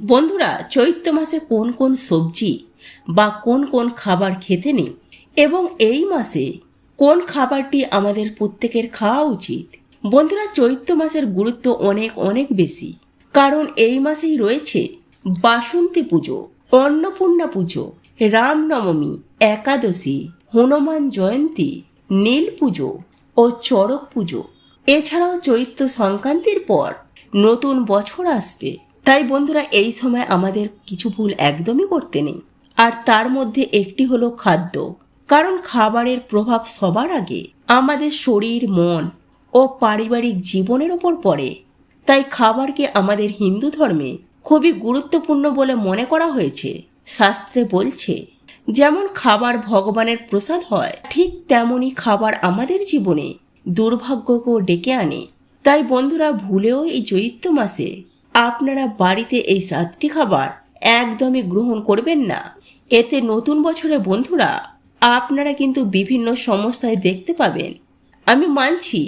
বন্ধুরা, চৈত্র মাসে কোন কোন সবজি বা কোন কোন খাবার খেতে নেই? এবং এই মাসে কোন খাবারটি আমাদের প্রত্যেকের খাওয়া উচিত? বন্ধুরা, চৈত্র মাসের গুরুত্ব অনেক অনেক বেশি। কারণ এই মাসেই রয়েছে বাসন্তী পুজো, অন্নপূর্ণা পুজো, রামনবমী, একাদশী, হনুমান জয়ন্তী, নীল পুজো ও চড়ক পুজো। এছাড়াও চৈত্র সংক্রান্তির পর নতুন বছর আসবে। তাই বন্ধুরা, এই সময় আমাদের কিছু ভুল একদমই করতে নেই। আর তার মধ্যে একটি হলো খাদ্য। কারণ খাবারের প্রভাব সবার আগে আমাদের শরীর, মন ও পারিবারিক জীবনের ওপর পড়ে। তাই খাবারকে আমাদের হিন্দু ধর্মে খুবই গুরুত্বপূর্ণ বলে মনে করা হয়েছে। শাস্ত্রে বলছে, যেমন খাবার ভগবানের প্রসাদ হয়, ঠিক তেমনই খাবার আমাদের জীবনে দুর্ভাগ্যকেও ডেকে আনে। তাই বন্ধুরা, ভুলেও এই চৈত্র মাসে আপনারা বাড়িতে এই সাতটি খাবার একদমই গ্রহণ করবেন না। এতে নতুন বছরে বন্ধুরা আপনারা কিন্তু বিভিন্ন সমস্যায় দেখতে পাবেন। আমি মানছি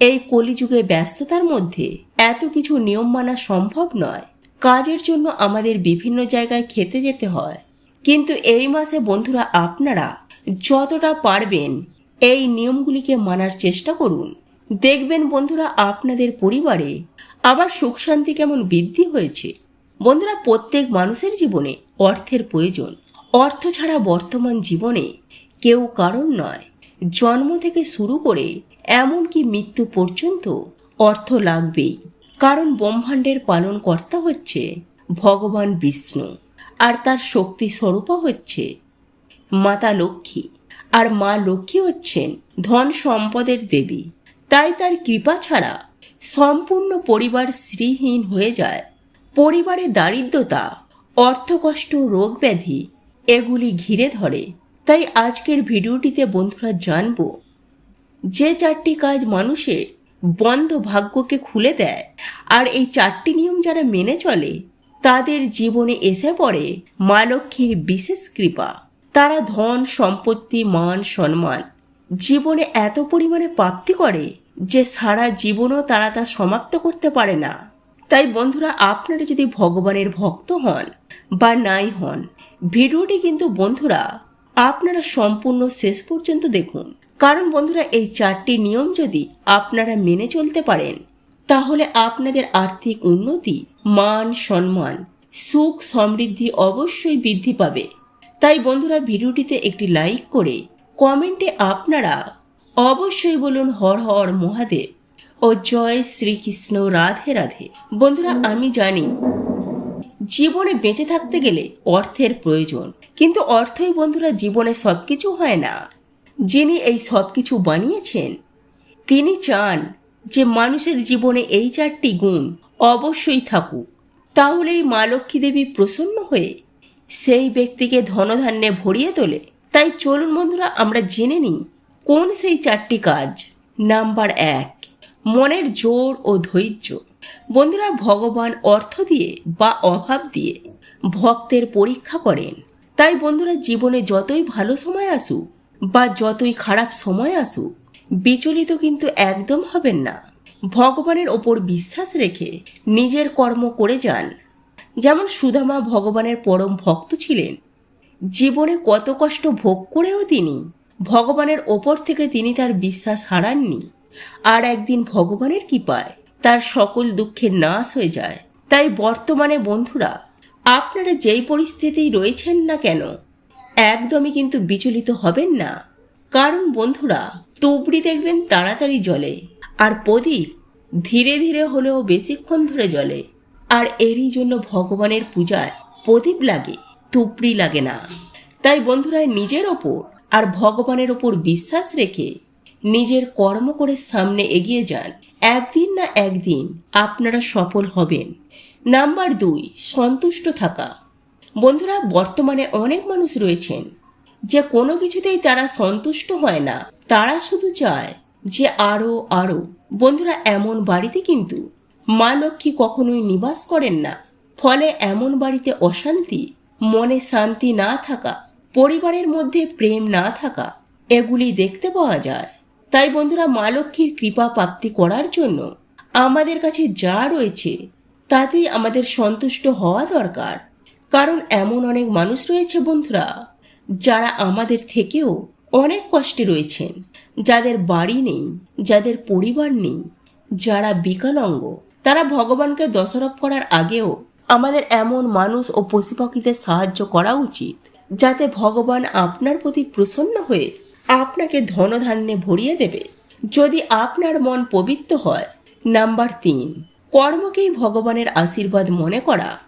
এই কলিযুগে ব্যস্ততার মধ্যে এত কিছু নিয়ম মানা সম্ভব নয়। কাজের জন্য আমাদের বিভিন্ন জায়গায় খেতে যেতে হয়। কিন্তু এই মাসে বন্ধুরা আপনারা যতটা পারবেন এই নিয়মগুলিকে মানার চেষ্টা করুন। দেখবেন বন্ধুরা আপনাদের পরিবারে আবার সুখ শান্তি কেমন বৃদ্ধি হয়েছে? বন্ধুরা, প্রত্যেক মানুষের জীবনে অর্থের প্রয়োজন। অর্থ ছাড়া বর্তমান জীবনে কেউ কারণ নয়। জন্ম থেকে শুরু করে এমনকি মৃত্যু পর্যন্ত অর্থ লাগবেই। কারণ ব্রহ্মাণ্ডের পালনকর্তা হচ্ছে ভগবান বিষ্ণু। আর তার শক্তি স্বরূপা হচ্ছে মাতা লক্ষ্মী। আর মা লক্ষ্মী হচ্ছেন ধন সম্পদের দেবী। তাই তার কৃপা ছাড়া সম্পূর্ণ পরিবার শ্রীহীন হয়ে যায়। পরিবারে দারিদ্রতা, অর্থকষ্ট রোগ ব্যাধি এগুলি ঘিরে ধরে। তাই আজকের ভিডিওটিতে বন্ধুরা জানব, যে চারটি কাজ মানুষের বন্ধ ভাগ্যকে খুলে দেয় আর এই চারটি নিয়ম যারা মেনে চলে, তাদের জীবনে এসে পড়ে মা লক্ষ্মীর বিশেষ কৃপা। তারা ধন, সম্পত্তি, মান, সম্মান জীবনে এত পরিমাণে প্রাপ্তি করে যে সারা জীবনও তারা তা সমাপ্ত করতে পারে না। তাই বন্ধুরা, আপনারা যদি ভগবানের ভক্ত হন বা নাই হন, ভিডিওটি কিন্তু বন্ধুরা, আপনারা সম্পূর্ণ শেষ পর্যন্ত দেখুন। কারণ বন্ধুরা, এই চারটি নিয়ম যদি আপনারা মেনে চলতে পারেন, তাহলে আপনাদের আর্থিক উন্নতি, মান সম্মান, সুখ সমৃদ্ধি অবশ্যই বৃদ্ধি পাবে। তাই বন্ধুরা, ভিডিওটিতে একটি লাইক করে কমেন্টে আপনারা অবশ্যই বলুন হর হর মহাদেব ও জয় শ্রীকৃষ্ণ রাধে রাধে। বন্ধুরা, আমি জানি জীবনে বেঁচে থাকতে গেলে অর্থের প্রয়োজন। কিন্তু অর্থই বন্ধুরা, জীবনে সবকিছু হয় না। যিনি এই সব কিছু বানিয়েছেন, তিনি চান যে মানুষের জীবনে এই চারটি গুণ অবশ্যই থাকুক। তাহলেই মা লক্ষ্মী দেবী প্রসন্ন হয়ে সেই ব্যক্তিকে ধনধান্যে ভরিয়ে তোলে। তাই চলুন বন্ধুরা, আমরা জেনে নিই কোন সেই চারটি কাজ? নাম্বার এক, মনের জোর ও ধৈর্য। বন্ধুরা, ভগবান অর্থ দিয়ে বা অভাব দিয়ে ভক্তের পরীক্ষা করেন। তাই বন্ধুরা, জীবনে যতই ভালো সময় আসুক বা যতই খারাপ সময় আসুক, বিচলিত কিন্তু একদম হবেন না। ভগবানের ওপর বিশ্বাস রেখে নিজের কর্ম করে যান। যেমন সুদামা ভগবানের পরম ভক্ত ছিলেন। জীবনে কত কষ্ট ভোগ করেও তিনি ভগবানের ওপর থেকে তিনি তার বিশ্বাস হারাননি। আর একদিন ভগবানের কৃপায় তার সকল দুঃখের নাশ হয়ে যায়। তাই বর্তমানে বন্ধুরা, আপনারা যেই পরিস্থিতিই রয়েছেন না কেন, একদমই কিন্তু বিচলিত হবেন না। কারণ বন্ধুরা, তুবড়ি দেখবেন তাড়াতাড়ি জলে আর প্রদীপ ধীরে ধীরে হলেও বেশিক্ষণ ধরে জলে আর এরই জন্য ভগবানের পূজায় প্রদীপ লাগে, তুবড়ি লাগে না। তাই বন্ধুরা, নিজের ওপর আর ভগবানের ওপর বিশ্বাস রেখে নিজের কর্ম করে সামনে এগিয়ে যান। একদিন না একদিন আপনারা সফল হবেন। নাম্বার দুই, সন্তুষ্ট থাকা। বন্ধুরা, বর্তমানে অনেক মানুষ রয়েছেন যে কোনো কিছুতেই তারা সন্তুষ্ট হয় না। তারা শুধু চায় যে আরও আরও বন্ধুরা, এমন বাড়িতে কিন্তু মা লক্ষ্মী কখনোই নিবাস করেন না। ফলে এমন বাড়িতে অশান্তি, মনে শান্তি না থাকা পরিবারের মধ্যে প্রেম না থাকা, এগুলি দেখতে পাওয়া যায়। তাই বন্ধুরা, মা লক্ষ্মীর কৃপা প্রাপ্তি করার জন্য আমাদের কাছে যা রয়েছে, তাতেই আমাদের সন্তুষ্ট হওয়া দরকার। কারণ এমন অনেক মানুষ রয়েছে বন্ধুরা, যারা আমাদের থেকেও অনেক কষ্টে রয়েছেন। যাদের বাড়ি নেই, যাদের পরিবার নেই, যারা বিকলাঙ্গ তারা ভগবানকে দশরফ করার আগেও আমাদের এমন মানুষ ও পশু পাখিদের সাহায্য করা উচিত। যাতে ভগবান আপনার প্রতি প্রসন্ন হয়ে আপনাকে ধনধান্যে ভরিয়ে দেবে। যদি আপনার মন পবিত্র হয়, নাম্বার তিন, কর্মকেই ভগবানের আশীর্বাদ মনে করা।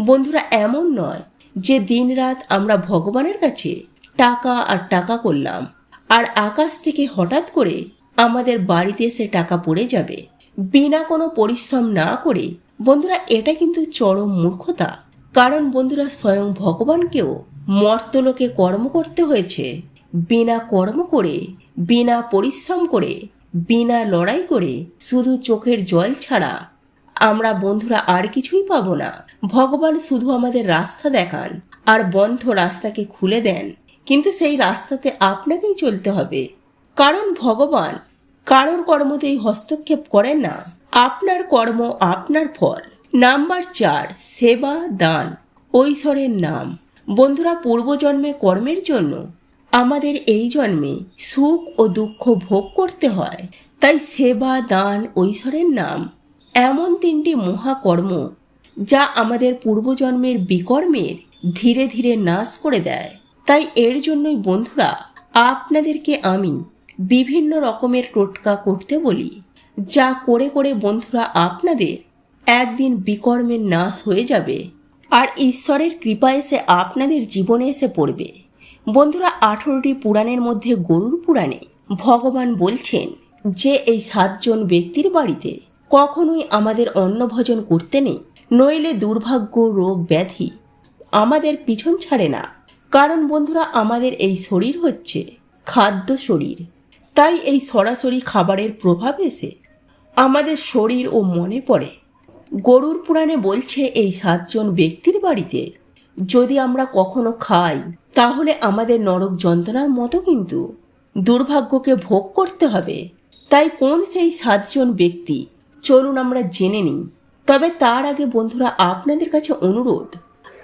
বন্ধুরা, এমন নয় যে দিনরাত আমরা ভগবানের কাছে টাকা আর টাকা করলাম, আর আকাশ থেকে হঠাৎ করে আমাদের বাড়িতে এসে টাকা পড়ে যাবে। বিনা কোনো পরিশ্রম না করে, বন্ধুরা, এটা কিন্তু চরম মূর্খতা। কারণ বন্ধুরা, স্বয়ং ভগবানকেও মর্তলোকে কর্ম করতে হয়েছে। বিনা কর্ম করে, বিনা পরিশ্রম করে, বিনা লড়াই করে শুধু চোখের জল ছাড়া আমরা বন্ধুরা আর কিছুই পাব না। ভগবান শুধু আমাদের রাস্তা দেখান আর বন্ধ রাস্তাকে খুলে দেন। কিন্তু সেই রাস্তাতে আপনাকেই চলতে হবে। কারণ ভগবান কারোর কর্মতেই হস্তক্ষেপ করেন না। আপনার কর্ম আপনার ফল। নাম্বার চার, সেবা, দান। ঐশ্বরের নাম। বন্ধুরা পূর্বজন্মে কর্মের জন্য আমাদের এই জন্মে সুখ ও দুঃখ ভোগ করতে হয়। তাই সেবা, দান, ঐশ্বরের নাম এমন তিনটি মহাকর্ম যা আমাদের পূর্বজন্মের বিকর্মের ধীরে ধীরে নাশ করে দেয়। তাই এর জন্যই বন্ধুরা আপনাদেরকে আমি বিভিন্ন রকমের টোটকা করতে বলি, যা করে করে বন্ধুরা আপনাদের একদিন বিকর্মের নাশ হয়ে যাবে। আর ঈশ্বরের কৃপা এসে আপনাদের জীবনে এসে পড়বে। বন্ধুরা, আঠেরোটি পুরাণের মধ্যে গরুর পুরাণে ভগবান বলছেন, যে এই সাতজন ব্যক্তির বাড়িতে কখনোই আমাদের অন্নভোজন করতে নেই, নইলে দুর্ভাগ্য, রোগ, ব্যাধি আমাদের পিছন ছাড়ে না। কারণ বন্ধুরা, আমাদের এই শরীর হচ্ছে খাদ্য শরীর। তাই এই সরাসরি খাবারের প্রভাব এসে আমাদের শরীর ও মনে পড়ে। গরুর পুরাণে বলছে এই সাতজন ব্যক্তির বাড়িতে, যদি আমরা কখনো খাই, তাহলে আমাদের নরক যন্ত্রণার মতো কিন্তু। দুর্ভাগ্যকে ভোগ করতে হবে। তাই কোন সেই সাতজন ব্যক্তি? চলুন আমরা জেনে নিই। তবে তার আগে বন্ধুরা আপনাদের কাছে অনুরোধ,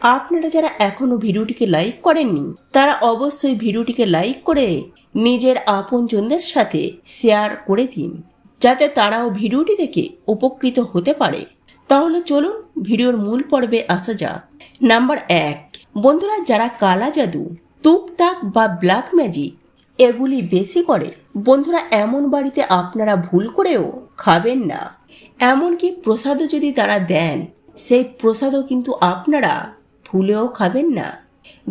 আপনারা যারা এখনও ভিডিওটিকে লাইক করেননি, তারা অবশ্যই ভিডিওটিকে লাইক করে নিজের আপনজনদের সাথে শেয়ার করে দিন, যাতে তারাও ভিডিওটি দেখে উপকৃত হতে পারে। তাহলে চলুন ভিডিওর মূল পর্বে আসা যাক। নাম্বার এক। বন্ধুরা, যারা কালা জাদু তুকতাক বা ব্ল্যাক ম্যাজিক, এগুলি বেশি করে, বন্ধুরা, এমন বাড়িতে আপনারা ভুল করেও খাবেন না। এমনকি প্রসাদও যদি তারা দেন, সেই প্রসাদও কিন্তু আপনারা ভুলেও খাবেন না।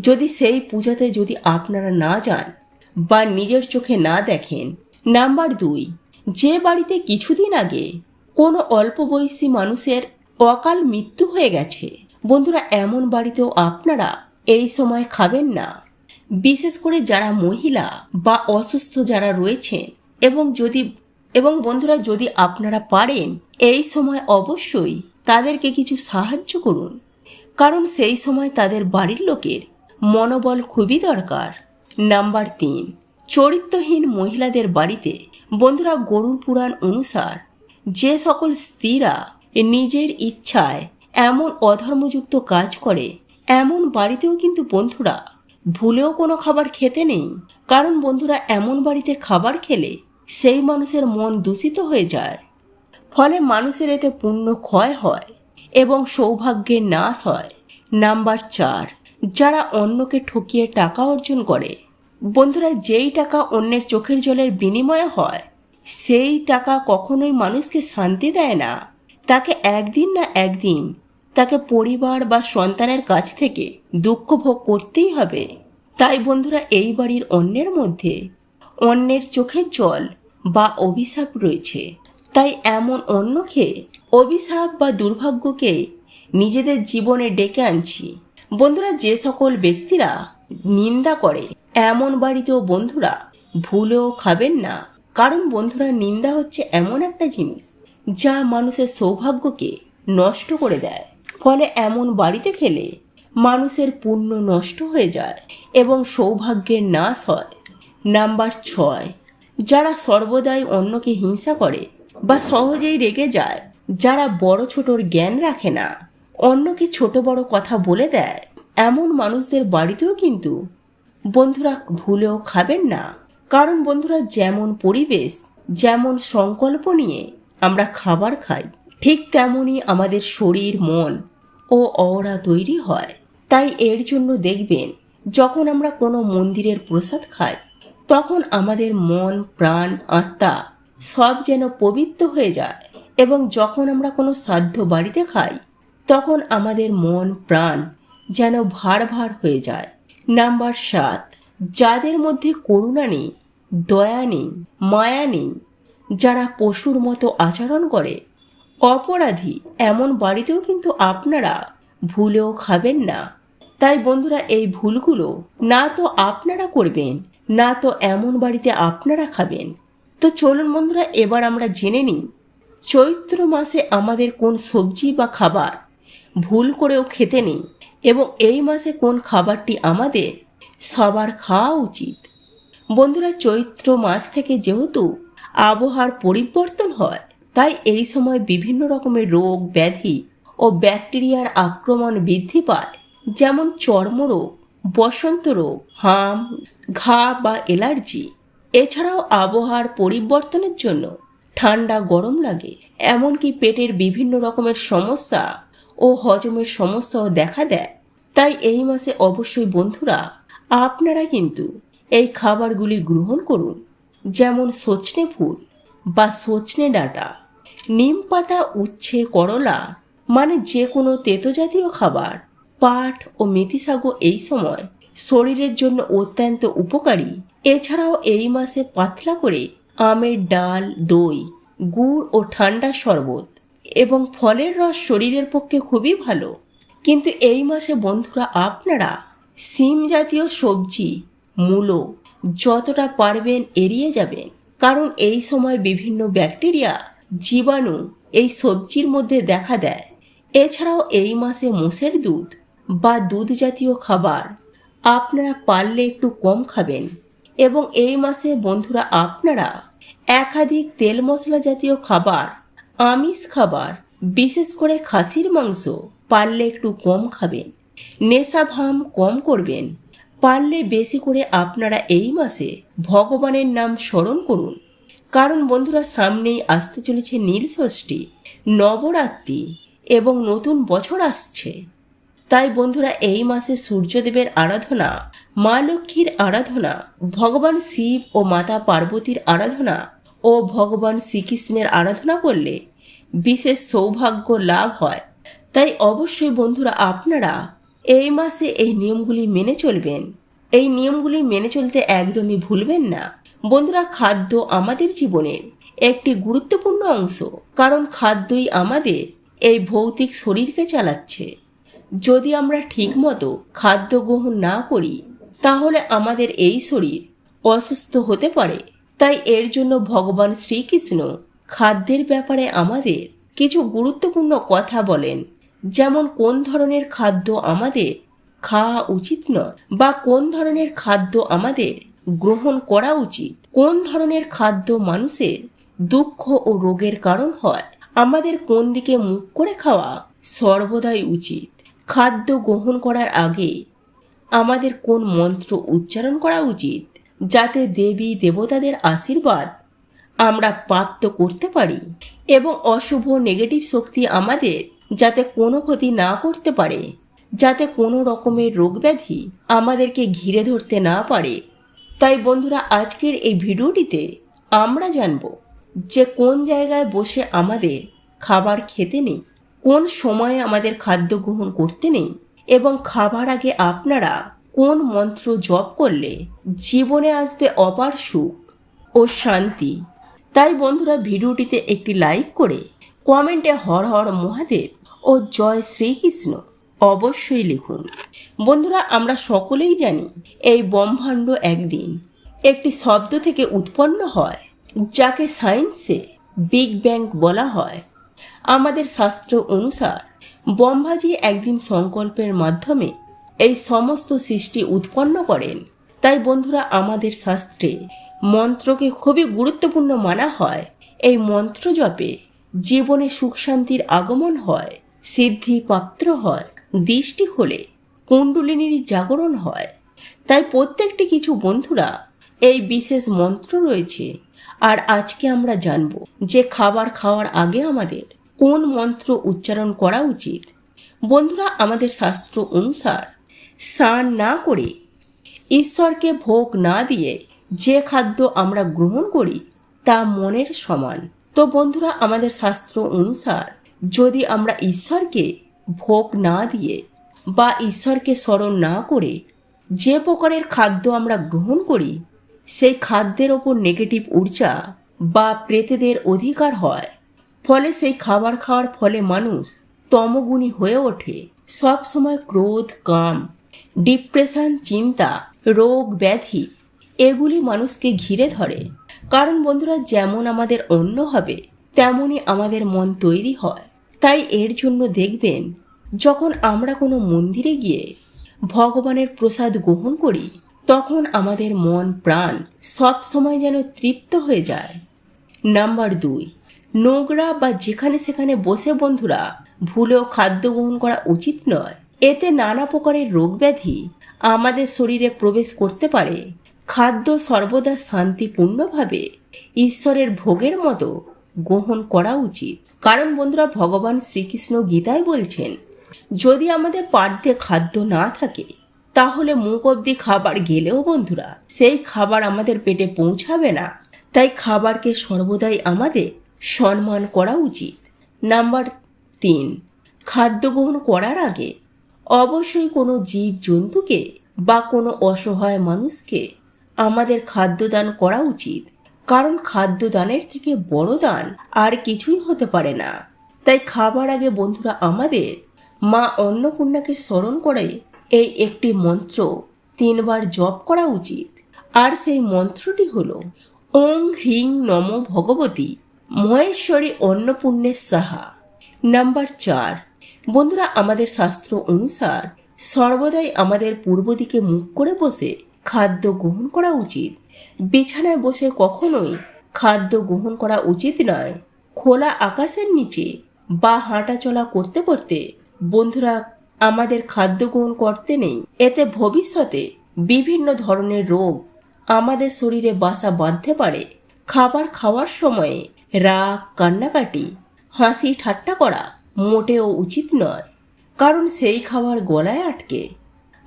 যদি সেই পূজাতে যদি আপনারা না যান বা নিজের চোখে না দেখেন। নাম্বার দুই। যে বাড়িতে কিছুদিন আগে কোনো অল্প বয়সী মানুষের অকাল মৃত্যু হয়ে গেছে। বন্ধুরা, এমন বাড়িতেও আপনারা এই সময় খাবেন না। বিশেষ করে যারা মহিলা বা অসুস্থ যারা রয়েছেন এবং যদি, এবং বন্ধুরা, যদি আপনারা পারেন, এই সময় অবশ্যই তাদেরকে কিছু সাহায্য করুন। কারণ সেই সময় তাদের বাড়ির লোকের মনোবল খুবই দরকার। নাম্বার তিন, চরিত্রহীন মহিলাদের বাড়িতে বন্ধুরা, গরুর পুরাণ অনুসার যে সকল স্ত্রীরা নিজের ইচ্ছায় এমন অধর্মযুক্ত কাজ করে, এমন বাড়িতেও কিন্তু বন্ধুরা ভুলেও কোনো খাবার খেতে নেই। কারণ বন্ধুরা এমন বাড়িতে খাবার খেলে সেই মানুষের মন দূষিত হয়ে যায়। ফলে মানুষের এতে পুণ্য ক্ষয় হয় এবং সৌভাগ্যের নাশ হয়। নাম্বার চার, যারা অন্যকে ঠকিয়ে টাকা অর্জন করে, বন্ধুরা যেই টাকা অন্যের চোখের জলের বিনিময়ে হয় সেই টাকা কখনোই মানুষকে শান্তি দেয় না। তাকে একদিন না একদিন তাকে পরিবার বা সন্তানের কাছ থেকে দুঃখ ভোগ করতেই হবে। তাই বন্ধুরা, এই বাড়ির অন্যের মধ্যে অন্যের চোখের জল বা অভিশাপ রয়েছে। তাই এমন অন্যকে অভিশাপ বা দুর্ভাগ্যকে নিজেদের জীবনে ডেকে আনছি। বন্ধুরা, যে সকল ব্যক্তিরা নিন্দা করে, এমন বাড়িতেও বন্ধুরা ভুলেও খাবেন না। কারণ বন্ধুরা, নিন্দা হচ্ছে এমন একটা জিনিস যা মানুষের সৌভাগ্যকে নষ্ট করে দেয়। ফলে এমন বাড়িতে খেলে মানুষের পুণ্য নষ্ট হয়ে যায় এবং সৌভাগ্যের নাশ হয়। নাম্বার ছয়, যারা সর্বদাই অন্যকে হিংসা করে বা সহজেই রেগে যায়, যারা বড় ছোটর জ্ঞান রাখে না, অন্যকে ছোট বড় কথা বলে দেয়, এমন মানুষদের বাড়িতেও কিন্তু বন্ধুরা ভুলেও খাবেন না। কারণ বন্ধুরা, যেমন পরিবেশ, যেমন সংকল্প নিয়ে আমরা খাবার খাই, ঠিক তেমনই আমাদের শরীর, মন ও অওরা তৈরি হয়। তাই এর জন্য দেখবেন, যখন আমরা কোনো মন্দিরের প্রসাদ খাই, তখন আমাদের মন, প্রাণ, আত্মা সব যেন পবিত্র হয়ে যায় এবং যখন আমরা কোনো সাধ্য বাড়িতে খাই, তখন আমাদের মন, প্রাণ যেন ভার ভার হয়ে যায়। নাম্বার সাত যাদের মধ্যে করুণা নেই, দয়া নেই, মায়া নেই, যারা পশুর মতো আচরণ করে, অপরাধী এমন বাড়িতেও কিন্তু আপনারা ভুলেও খাবেন না। তাই বন্ধুরা, এই ভুলগুলো না তো আপনারা করবেন, না তো এমন বাড়িতে আপনারা খাবেন। তো চলুন বন্ধুরা, এবার আমরা জেনে নিই, চৈত্র মাসে আমাদের কোন সবজি বা খাবার ভুল করেও খেতে নেই এবং এই মাসে কোন খাবারটি আমাদের সবার খাওয়া উচিত। বন্ধুরা, চৈত্র মাস থেকে যেহেতু আবহাওয়ার পরিবর্তন হয়, তাই এই সময় বিভিন্ন রকমের রোগ, ব্যাধি ও ব্যাকটেরিয়ার আক্রমণ বৃদ্ধি পায়। যেমন চর্মরোগ, বসন্ত রোগ, হাম, ঘা বা এলার্জি এছাড়াও আবহাওয়ার পরিবর্তনের জন্য ঠান্ডা, গরম লাগে, এমনকি পেটের বিভিন্ন রকমের সমস্যা ও হজমের সমস্যাও দেখা দেয়। তাই এই মাসে অবশ্যই বন্ধুরা আপনারা কিন্তু এই খাবারগুলি গ্রহণ করুন, যেমন সজনে ফুল বা সজনে ডাঁটা, নিম পাতা, উচ্ছে, করলা মানে যে কোনো তেতো জাতীয় খাবার, পাট ও মেথি শাকও এই সময় শরীরের জন্য অত্যন্ত উপকারী। এছাড়াও এই মাসে পাতলা করে আমের ডাল, দই, গুড় ও ঠান্ডা শরবত এবং ফলের রস শরীরের পক্ষে খুবই ভালো। কিন্তু এই মাসে বন্ধুরা, আপনারা সিম জাতীয় সবজি, মূলো, যতটা পারবেন এড়িয়ে যাবেন। কারণ এই সময় বিভিন্ন ব্যাকটেরিয়া, জীবাণু এই সবজির মধ্যে দেখা দেয়। এছাড়াও এই মাসে মোষের দুধ বা দুধ জাতীয় খাবার আপনারা পারলে একটু কম খাবেন। এবং এই মাসে বন্ধুরা আপনারা একাধিক তেল মশলা জাতীয় খাবার, আমিষ খাবার, বিশেষ করে খাসির মাংস পারলে একটু কম খাবেন। নেশা ভাম কম করবেন। পারলে বেশি করে আপনারা এই মাসে ভগবানের নাম স্মরণ করুন। কারণ বন্ধুরা, সামনেই আসতে চলেছে নীল ষষ্ঠী, নবরাত্রি এবং নতুন বছর আসছে। তাই বন্ধুরা, এই মাসে সূর্যদেবের আরাধনা, মা লক্ষ্মীর আরাধনা, ভগবান শিব ও মাতা পার্বতীর আরাধনা ও ভগবান শ্রীকৃষ্ণের আরাধনা করলে বিশেষ সৌভাগ্য লাভ হয়। তাই অবশ্যই বন্ধুরা, আপনারা এই মাসে এই নিয়মগুলি মেনে চলবেন। এই নিয়মগুলি মেনে চলতে একদমই ভুলবেন না। বন্ধুরা, খাদ্য আমাদের জীবনের একটি গুরুত্বপূর্ণ অংশ, কারণ খাদ্যই আমাদের এই ভৌতিক শরীরকে চালাচ্ছে। যদি আমরা ঠিকমতো খাদ্য গ্রহণ না করি, তাহলে আমাদের এই শরীর অসুস্থ হতে পারে। তাই এর জন্য ভগবান শ্রীকৃষ্ণ খাদ্যের ব্যাপারে আমাদের কিছু গুরুত্বপূর্ণ কথা বলেন। যেমন কোন ধরনের খাদ্য আমাদের খাওয়া উচিত নয় বা কোন ধরনের খাদ্য আমাদের গ্রহণ করা উচিত, কোন ধরনের খাদ্য মানুষের দুঃখ ও রোগের কারণ হয়, আমাদের কোন দিকে মুখ করে খাওয়া সর্বদাই উচিত, খাদ্য গ্রহণ করার আগে আমাদের কোন মন্ত্র উচ্চারণ করা উচিত যাতে দেবী দেবতাদের আশীর্বাদ আমরা প্রাপ্ত করতে পারি এবং অশুভ নেগেটিভ শক্তি আমাদের যাতে কোনো ক্ষতি না করতে পারে, যাতে কোনো রকমের রোগ ব্যাধি আমাদেরকে ঘিরে ধরতে না পারে। তাই বন্ধুরা, আজকের এই ভিডিওটিতে আমরা জানব যে কোন জায়গায় বসে আমাদের খাবার খেতে নেই, কোন সময়ে আমাদের খাদ্য গ্রহণ করতে নেই, এবং খাবার আগে আপনারা কোন মন্ত্র জপ করলে জীবনে আসবে অপার সুখ ও শান্তি। তাই বন্ধুরা, ভিডিওটিতে একটি লাইক করে কমেন্টে হর হর মহাদেব ও জয় শ্রীকৃষ্ণ অবশ্যই লিখুন। বন্ধুরা, আমরা সকলেই জানি এই ব্রহ্মাণ্ড একদিন একটি শব্দ থেকে উৎপন্ন হয়, যাকে সায়েন্সে বিগ ব্যাং বলা হয়। আমাদের শাস্ত্র অনুসার ব্রহ্মাজি একদিন সংকল্পের মাধ্যমে এই সমস্ত সৃষ্টি উৎপন্ন করেন। তাই বন্ধুরা, আমাদের শাস্ত্রে মন্ত্রকে খুবই গুরুত্বপূর্ণ মানা হয় এই মন্ত্র জপে জীবনে সুখ শান্তির আগমন হয় সিদ্ধি পাত্র হয়, দৃষ্টি হলে কুণ্ডলিনীর জাগরণ হয়। তাই প্রত্যেকটি কিছু বন্ধুরা এই বিশেষ মন্ত্র রয়েছে। আর আজকে আমরা জানব যে খাবার খাওয়ার আগে আমাদের কোন মন্ত্র উচ্চারণ করা উচিত। বন্ধুরা, আমাদের শাস্ত্র অনুসার স্নান না করে, ঈশ্বরকে ভোগ না দিয়ে যে খাদ্য আমরা গ্রহণ করি তা মনের সমান। তো বন্ধুরা, আমাদের শাস্ত্র অনুসার যদি আমরা ঈশ্বরকে ভোগ না দিয়ে বা ঈশ্বরকে স্মরণ না করে যে প্রকারের খাদ্য আমরা গ্রহণ করি, সেই খাদ্যের ওপর নেগেটিভ ঊর্জা বা প্রেতেদের অধিকার হয়। ফলে সেই খাবার খাওয়ার ফলে মানুষ তমগুণী হয়ে ওঠে। সব সময় ক্রোধ, কাম ডিপ্রেশন চিন্তা, রোগ, ব্যাধি, এগুলি মানুষকে ঘিরে ধরে। কারণ বন্ধুরা যেমন আমাদের অন্য হবে, তেমনই আমাদের মন তৈরি হয়। তাই এর জন্য দেখবেন, যখন আমরা কোনো মন্দিরে গিয়ে ভগবানের প্রসাদ গ্রহণ করি, তখন আমাদের মন, প্রাণ সব সময় যেন তৃপ্ত হয়ে যায়। নাম্বার দুই, নোংরা বা যেখানে সেখানে বসে বন্ধুরা ভুলেও খাদ্য গ্রহণ করা উচিত নয়। এতে নানা প্রকারের রোগ ব্যাধি আমাদের শরীরে প্রবেশ করতে পারে। খাদ্য সর্বদা শান্তিপূর্ণভাবে ঈশ্বরের ভোগের মতো গ্রহণ করা উচিত। কারণ বন্ধুরা, ভগবান শ্রীকৃষ্ণ গীতায় বলছেন, যদি আমাদের পাঠ্যে খাদ্য না থাকে, তাহলে মুখ অব্দি খাবার গেলেও বন্ধুরা, সেই খাবার আমাদের পেটে পৌঁছাবে না। তাই খাবারকে সর্বদাই আমাদের সম্মান করা উচিত। নাম্বার তিন, খাদ্য গ্রহণ করার আগে অবশ্যই কোনো জীব জন্তুকে বা কোনো অসহায় মানুষকে আমাদের খাদ্যদান করা উচিত। কারণ খাদ্যদানের থেকে বড় দান আর কিছুই হতে পারে না। তাই খাবার আগে বন্ধুরা আমাদের মা অন্নপূর্ণাকে স্মরণ করে এই একটি মন্ত্র তিনবার জপ করা উচিত। আর সেই মন্ত্রটি হল, ওং হ্রিং নম ভগবতী মহেশ্বরী অন্নপূর্ণের সাহা। নাম্বার চার। বন্ধুরা, আমাদের শাস্ত্র অনুসার সর্বদাই আমাদের পূর্ব দিকে মুখ করে বসে খাদ্য গ্রহণ করা উচিত। বিছানায় বসে কখনোই খাদ্য গ্রহণ করা উচিত নয়। খোলা আকাশের নিচে বা হাঁটা চলা করতে করতে, বন্ধুরা, আমাদের খাদ্য গ্রহণ করতে নেই। এতে ভবিষ্যতে বিভিন্ন ধরনের রোগ আমাদের শরীরে বাসা বাঁধতে পারে। খাবার খাওয়ার সময়ে রাগ, কান্নাকাটি, হাসি ঠাট্টা করা মোটেও উচিত নয়। কারণ সেই খাবার গলায় আটকে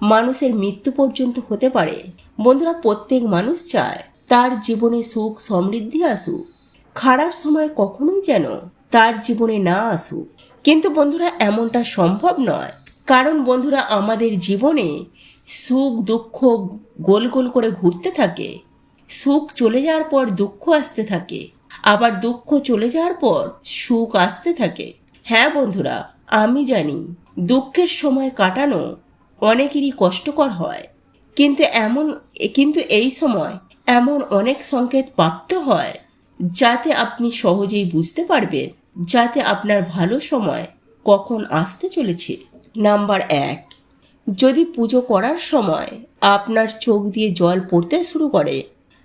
মানুষের মৃত্যু পর্যন্ত হতে পারে। বন্ধুরা, প্রত্যেক মানুষ চায় তার জীবনে সুখ সমৃদ্ধি আসুক। খারাপ সময় কখনোই যেন তার জীবনে না আসুক। কিন্তু বন্ধুরা, এমনটা সম্ভব নয়। কারণ বন্ধুরা, আমাদের জীবনে সুখ, দুঃখ গোল গোল করে ঘুরতে থাকে। সুখ চলে যাওয়ার পর দুঃখ আসতে থাকে। আবার দুঃখ চলে যাওয়ার পর সুখ আসতে থাকে। হ্যাঁ বন্ধুরা, আমি জানি দুঃখের সময় কাটানো অনেকেরই কষ্টকর হয়। কিন্তু এমন, কিন্তু এই সময় এমন অনেক সংকেত প্রাপ্ত হয় যাতে আপনি সহজেই বুঝতে পারবেন যাতে আপনার ভালো সময় কখন আসতে চলেছে। নাম্বার এক, যদি পুজো করার সময় আপনার চোখ দিয়ে জল পড়তে শুরু করে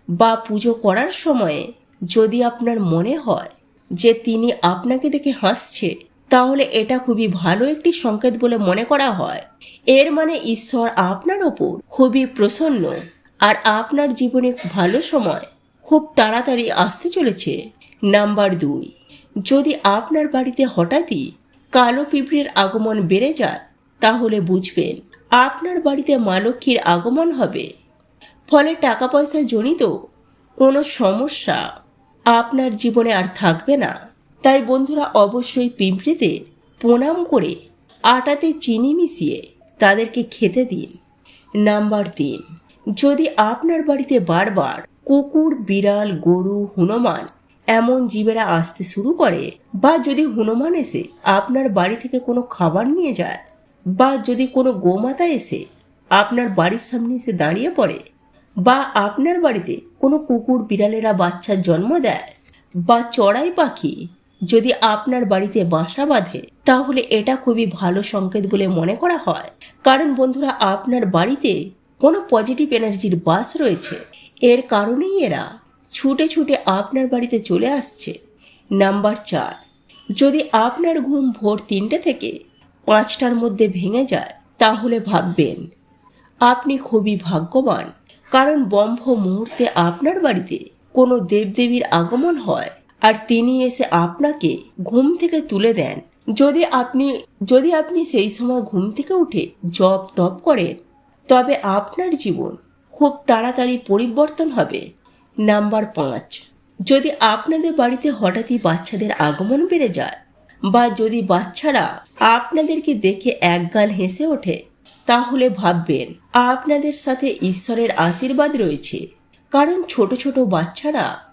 বা পুজো করার সময়ে যদি আপনার মনে হয় যে তিনি আপনাকে দেখে হাসছে তাহলে এটা খুবই ভালো একটি সংকেত বলে মনে করা হয়। এর মানে ঈশ্বর আপনার ওপর খুবই প্রসন্ন আর আপনার জীবনে ভালো সময় খুব তাড়াতাড়ি আসতে চলেছে। নাম্বার দুই, যদি আপনার বাড়িতে হঠাৎই কালো পিঁপড়ের আগমন বেড়ে যায়, তাহলে বুঝবেন আপনার বাড়িতে মা লক্ষ্মীর আগমন হবে। ফলে টাকা পয়সা জনিত কোনো সমস্যা আপনার জীবনে আর থাকবে না। তাই বন্ধুরা অবশ্যই পিঁপড়েদের প্রণাম করে আটাতে চিনি মিশিয়ে তাদেরকে খেতে দিন। নাম্বার তিন, যদি আপনার বাড়িতে বারবার কুকুর, বিড়াল, গরু, হনুমান এমন জীবেরা আসতে শুরু করে বা যদি হনুমান এসে আপনার বাড়ি থেকে কোনো খাবার নিয়ে যায় বা যদি কোনো গোমাতা এসে আপনার বাড়ির সামনে এসে দাঁড়িয়ে পড়ে বা আপনার বাড়িতে কোনো কুকুর, বিড়ালেরা বাচ্চার জন্ম দেয় বা চড়াই পাখি যদি আপনার বাড়িতে বাসা বাঁধে, তাহলে এটা খুবই ভালো সংকেত বলে মনে করা হয়। কারণ বন্ধুরা, আপনার বাড়িতে কোনো পজিটিভ এনার্জির বাস রয়েছে। এর কারণেই এরা ছুটে ছুটে আপনার বাড়িতে চলে আসছে। নাম্বার চার, যদি আপনার ঘুম ভোর তিনটে থেকে পাঁচটার মধ্যে ভেঙে যায়, তাহলে ভাববেন, আপনি খুবই ভাগ্যবান। কারণ বম্ভ মুহূর্তে আপনার বাড়িতে কোনো দেবদেবীর আগমন হয়। আর তিনি এসে আপনাকে ঘুম থেকে তুলে দেন। যদি আপনি যদি আপনি সেই সময় ঘুম থেকে উঠে জপ তপ করেন, তবে আপনার জীবন খুব তাড়াতাড়ি পরিবর্তন হবে। নাম্বার পাঁচ, যদি আপনাদের বাড়িতে হঠাৎই বাচ্চাদের আগমন বেড়ে যায় বা যদি বাচ্চারা আপনাদেরকে দেখে এক একগাল হেসে ওঠে, তাহলে ভাববেন আপনাদের সাথে ঈশ্বরের আশীর্বাদ রয়েছে। কারণ ছোট ছোট বাচ্চারা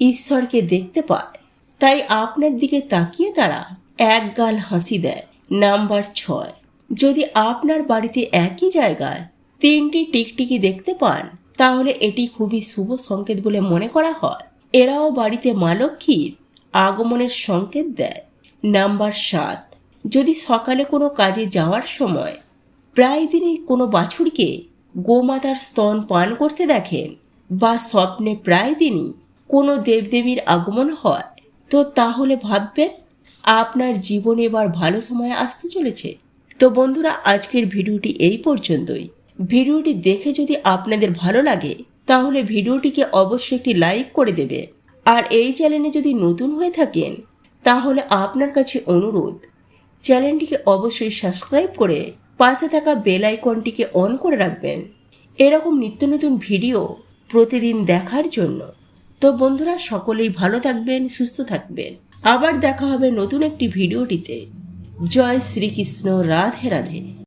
ঈশ্বরকে দেখতে পায়। তাই আপনার দিকে তাকিয়ে তারা একগাল হাসি দেয়। নাম্বার ছয়। যদি আপনার বাড়িতে একই জায়গায় তিনটি টিকটিকি দেখতে পান, তাহলে এটি খুবই শুভ সংকেত বলে মনে করা হয়। এরাও বাড়িতে মা লক্ষ্মীর আগমনের সংকেত দেয়। নাম্বার সাত। যদি সকালে কোনো কাজে যাওয়ার সময় প্রায় দিনই কোনো বাছুরকে গোমাতার স্তন পান করতে দেখেন বা স্বপ্নে প্রায় দিনই কোনো দেবদেবীর আগমন হয়, তো তাহলে ভাববেন আপনার জীবনে এবার ভালো সময় আসতে চলেছে। তো বন্ধুরা, আজকের ভিডিওটি এই পর্যন্তই। ভিডিওটি দেখে যদি আপনাদের ভালো লাগে, তাহলে ভিডিওটিকে অবশ্যই একটি লাইক করে দেবে। আর এই চ্যানেলে যদি নতুন হয়ে থাকেন, তাহলে আপনার কাছে অনুরোধ, চ্যানেলটিকে অবশ্যই সাবস্ক্রাইব করে পাশে থাকা বেল আইকনটিকে অন করে রাখবেন। এরকম নিত্য নতুন ভিডিও প্রতিদিন দেখার জন্য। তো বন্ধুরা, সকলেই ভালো থাকবেন, সুস্থ থাকবেন। আবার দেখা হবে নতুন একটি ভিডিওটিতে। জয় শ্রীকৃষ্ণ, রাধে রাধে।